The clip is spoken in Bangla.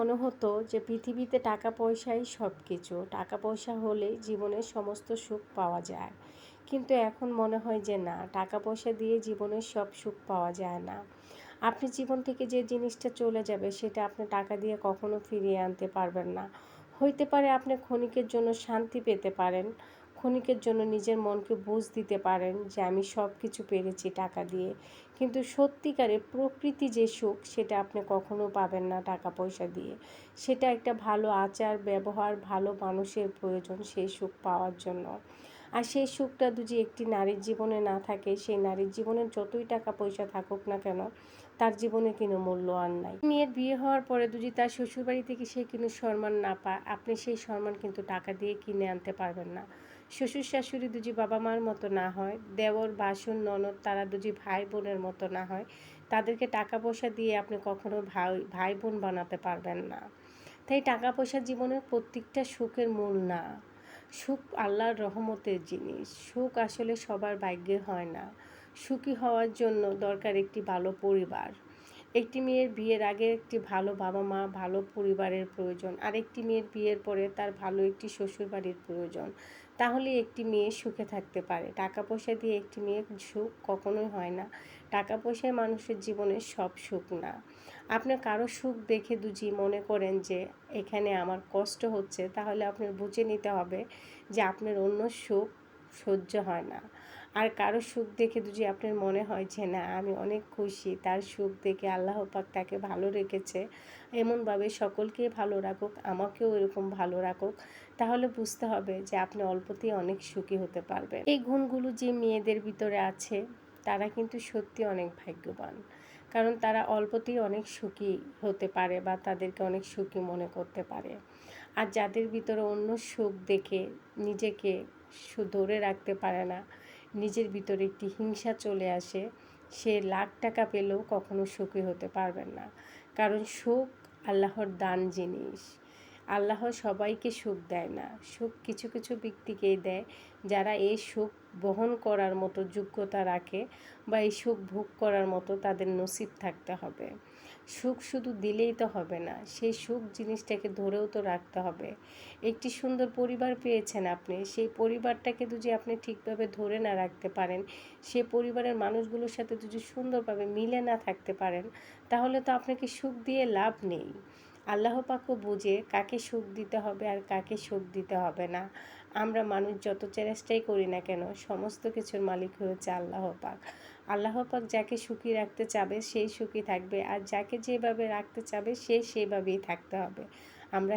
মনে হতো যে পৃথিবীতে টাকা পয়সাই সব কিছু টাকা পয়সা হলে জীবনের সমস্ত সুখ পাওয়া যায়। কিন্তু এখন মনে হয় যে না টাকা পয়সা দিয়ে জীবনের সব সুখ পাওয়া যায় না। আপনি জীবন থেকে যে জিনিসটা চলে যাবে, সেটা আপনি টাকা দিয়ে কখনো ফিরিয়ে আনতে পারবেন না। হইতে পারে আপনি ক্ষণিকের জন্য শান্তি পেতে পারেন ক্ষণিকের জন্য নিজের মনকে বুঝ দিতে পারেন যে আমি সব কিছু পেরেছি টাকা দিয়ে। কিন্তু সত্যিকারে প্রকৃতি যে সুখ, সেটা আপনি কখনো পাবেন না টাকা পয়সা দিয়ে। সেটা একটা ভালো আচার, ব্যবহার, ভালো মানুষের প্রয়োজন সেই সুখ পাওয়ার জন্য। আর সেই সুখটা যদি একটি নারীর জীবনে না থাকে, সেই নারীর জীবনে যতই টাকা পয়সা থাকুক না কেন, তার জীবনে কোনো মূল্য আর নাই। মেয়ের বিয়ে হওয়ার পরে যদি তার শ্বশুরবাড়ি থেকে সে কিন্তু সম্মান না পায়, আপনি সেই সম্মান কিন্তু টাকা দিয়ে কিনে আনতে পারবেন না। শ্বশুর শাশুড়ি দুজি বাবা মার মতো না হয়, দেওর বাসন ননদ, তারা দুজি ভাই বোনের মতো না হয়, তাদেরকে টাকা পয়সা দিয়ে আপনি কখনো ভাই ভাই বোন বানাতে পারবেন না। তাই টাকা পয়সা জীবনের প্রত্যেকটা সুখের মূল না। সুখ আল্লাহর রহমতের জিনিস। সুখ আসলে সবার ভাগ্যে হয় না। সুখী হওয়ার জন্য দরকার একটি ভালো পরিবার। একটি মেয়ের বিয়ের আগে একটি ভালো বাবা মা, ভালো পরিবারের প্রয়োজন। আর একটি মেয়ের বিয়ের পরে তার ভালো একটি শ্বশুরবাড়ির প্রয়োজন। তাহলে একটি মেয়ে সুখে থাকতে পারে। টাকা পয়সা দিয়ে একটি মেয়ের সুখ কখনোই হয় না। টাকা পয়সায় মানুষের জীবনে সব সুখ না। আপনি কারও সুখ দেখে দুজি মনে করেন যে, এখানে আমার কষ্ট হচ্ছে। তাহলে আপনার বুঝে নিতে হবে যে, আপনার অন্য সুখ সহ্য হয় না। আর কারও সুখ দেখে যদি আপনার মনে হয় যে, না, আমি অনেক খুশি, তার সুখ দেখে আল্লাহ পাক তাকে ভালো রেখেছে, এমনভাবে সকলকে ভালো রাখুক, আমাকেও এরকম ভালো রাখুক, তাহলে বুঝতে হবে যে, আপনি অল্পতেই অনেক সুখী হতে পারবেন। এই গুণগুলো যে মেয়েদের ভিতরে আছে, তারা কিন্তু সত্যি অনেক ভাগ্যবান। কারণ তারা অল্পতেই অনেক সুখী হতে পারে বা তাদেরকে অনেক সুখী মনে করতে পারে। আর যাদের ভিতরে অন্য সুখ দেখে নিজেকে ধরে রাখতে পারে না। নিজের ভিতরে একটি হিংসা চলে আসে। সে লাখ টাকা পেলেও কখনো সুখী হতে পারবেন না। কারণ সুখ আল্লাহর দান জিনিস। আল্লাহ সবাইকে সুখ দেয় না। সুখ কিছু কিছু ব্যক্তিকেই দেয় যারা এই সুখ বহন করার মতো যোগ্যতা রাখে বা এই সুখ ভোগ করার মতো তাদের নসিব থাকতে হবে। সুখ শুধু দিলেই তো হবে না, সেই সুখ জিনিসটাকে ধরেও তো রাখতে হবে। একটি সুন্দর পরিবার পেয়েছেন আপনি, সেই পরিবারটাকে যদি আপনি ঠিকভাবে ধরে না রাখতে পারেন, সে পরিবারের মানুষগুলোর সাথে যদি সুন্দরভাবে মিলে না থাকতে পারেন, তাহলে তো আপনাকে সুখ দিয়ে লাভ নেই। আল্লাহ পাকও বুঝে কাকে সুখ দিতে হবে আর কাকে সুখ দিতে হবে না। আমরা মানুষ যত চেষ্টাই করি না কেন, সমস্ত কিছুর মালিক হয়েছে আল্লাহ পাক। আল্লাহ পাক যাকে সুখী রাখতে চাবে, সেই সুখী থাকবে। আর যাকে যেভাবে রাখতে চাবে, সে সেভাবেই থাকতে হবে। আমরা